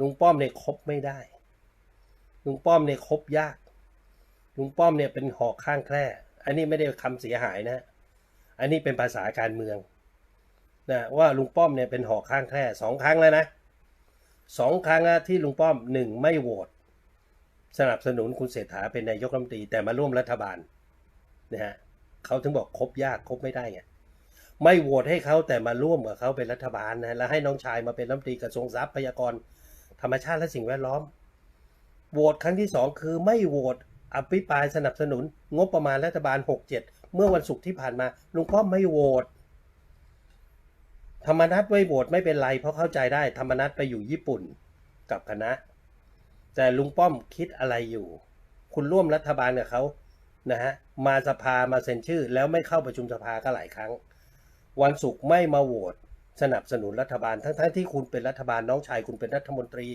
ลุงป้อมเนี่ยคบไม่ได้ ลุงป้อมเนี่ยคบยาก ลุงป้อมเนี่ยเป็นหอกข้างแคร่อันนี้ไม่ได้คำเสียหายนะ อันนี้เป็นภาษาการเมืองนะว่าลุงป้อมเนี่ยเป็นหอกข้างแคร่สองครั้งแล้วนะสองครั้งแล้วที่ลุงป้อมหนึ่งไม่โหวตสนับสนุนคุณเศรษฐาเป็นนายกรัฐมนตรีแต่มาร่วมรัฐบาลนะฮะเขาถึงบอกคบยากคบไม่ได้ไงไม่โหวตให้เขาแต่มาร่วมกับเขาเป็นรัฐบาลนะแล้วให้น้องชายมาเป็นรัฐมนตรีกระทรวงทรัพยากร รรมชาติและสิ่งแวดล้อม โหวตครั้งที่สองคือไม่โหวตอภิปรายสนับสนุน งบประมาณรัฐบาล 67 เมื่อวันศุกร์ที่ผ่านมาลุงป้อมไม่โหวตธรรมนัตไม่โหวตไม่เป็นไร เพราะเข้าใจได้ธรรมนัตไปอยู่ญี่ปุ่นกับคณะ แต่ลุงป้อมคิดอะไรอยู่ คุณร่วมรัฐบาลกับเขานะฮะมาสภามาเซ็นชื่อ แล้วไม่เข้าประชุมสภาก็หลายครั้ง วันศุกร์ไม่มาโหวต สนับสนุนรัฐบาลทั้งๆที่คุณเป็นรัฐบาลน้องชายคุณเป็นรัฐมนตรี